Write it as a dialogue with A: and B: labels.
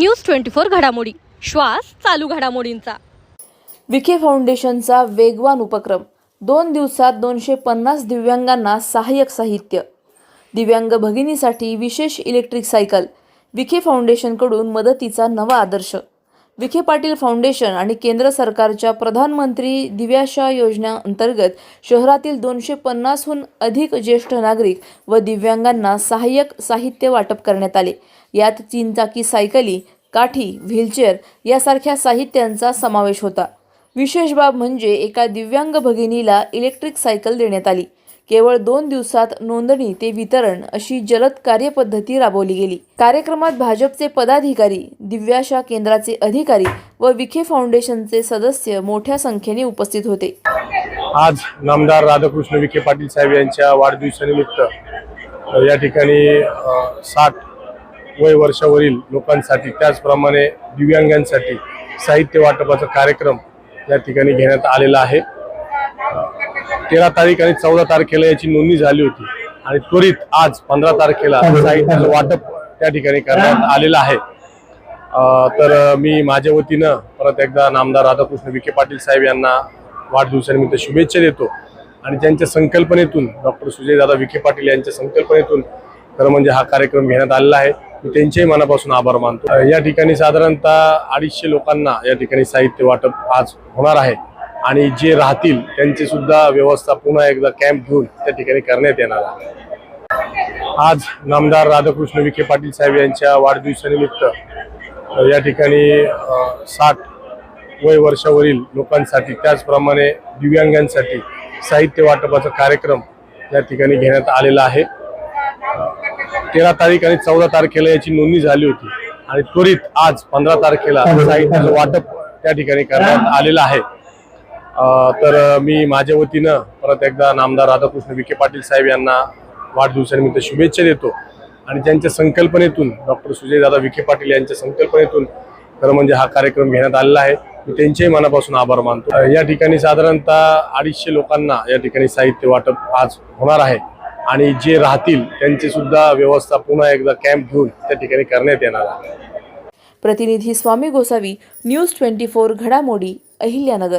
A: News twenty four घडामोडी. श्वास चालू घडामोडींचा.
B: विखे फाउंडेशनचा वेगवान उपक्रम. दोन दिवसात दोनशे पन्नास दिव्यांगांना सहाय्यक साहित्य. दिव्यांग भगिनीसाठी विशेष इलेक्ट्रिक सायकल. विखे फाउंडेशनकडून मदतीचा नवा आदर्श. विखे पाटील फाउंडेशन आणि केंद्र सरकारच्या प्रधानमंत्री दिव्याशा योजना अंतर्गत शहरातील दोनशे पन्नासहून अधिक ज्येष्ठ नागरिक व दिव्यांगांना सहाय्यक साहित्य वाटप करण्यात आले. यात तीन चाकी सायकली काठी व्हीलचेअर यासारख्या साहित्यांचा समावेश होता. विशेष बाब म्हणजे एका दिव्यांग भगिनीला इलेक्ट्रिक सायकल देण्यात आली. केवळ दोन दिवसात नोंदणी ते वितरण अशी जलद कार्यपद्धती राबवली गेली. कार्यक्रमात भाजपचे पदाधिकारी दिव्याशा केंद्राचे अधिकारी व विखे फाउंडेशनचे सदस्य मोठ्या संख्येने उपस्थित होते.
C: आज नामदार राधाकृष्ण विखे पाटील साहेब यांच्या वाढदिवसानिमित्त या ठिकाणी साठ वय वर्षावरील लोकांसाठी त्याचप्रमाणे दिव्यांगांसाठी साहित्य वाटपाचा कार्यक्रम या ठिकाणी घेण्यात आलेला आहे. तेरा तारीख आणि चौदा तारखेला याची नोंदणी झाली होती. आणि त्वरित आज पंधरा तारखेला साहित्याचं वाटप त्या ठिकाणी करण्यात आलेलं आहे. तर मी माझ्या वतीनं परत एकदा नामदार राधाकृष्ण विखे पाटील साहेब यांना वाढदिवसानिमित्त शुभेच्छा देतो. आणि त्यांच्या संकल्पनेतून डॉक्टर सुजयदादा विखे पाटील यांच्या संकल्पनेतून खरं म्हणजे हा कार्यक्रम घेण्यात आलेला आहे. मी त्यांच्याही मनापासून आभार मानतो. या ठिकाणी साधारणतः अडीचशे लोकांना या ठिकाणी साहित्य वाटप आज होणार आहे. आणि जे राहतील त्यांची सुद्धा व्यवस्था पुन्हा एकदा कॅम्प घेऊन त्या ठिकाणी करण्यात येणार आहे. आज नामदार राधाकृष्ण विखे पाटील साहेब यांच्या वाढदिवसानिमित्त या ठिकाणी साठ वय वर्षावरील लोकांसाठी त्याचप्रमाणे दिव्यांगांसाठी साहित्य वाटपाचा कार्यक्रम या ठिकाणी घेण्यात आलेला आहे. तेरा तारीख आणि चौदा तारखेला याची नोंदणी झाली होती आणि त्वरित आज पंधरा तारखेला साहित्याचं वाटप त्या ठिकाणी करण्यात आलेलं आहे. तर मी माझ्या वतीनं परत एकदा नामदार राधाकृष्ण विखे पाटील साहेब यांना वाढदिवसानिमित्त शुभेच्छा देतो. आणि त्यांच्या संकल्पनेतून डॉक्टर सुजयदादा विखे पाटील यांच्या संकल्पनेतून खरं म्हणजे हा कार्यक्रम घेण्यात आलेला आहे. मी त्यांच्याही मनापासून आभार मानतो. या ठिकाणी साधारणतः अडीचशे लोकांना या ठिकाणी साहित्य वाटप आज होणार आहे. आणि जे राहतील त्यांची सुद्धा व्यवस्था पुन्हा एकदा कॅम्प घेऊन त्या ठिकाणी करण्यात येणार आहे.
B: प्रतिनिधी Swami Gosavi news twenty four घडामोडी अहिल्यानगर.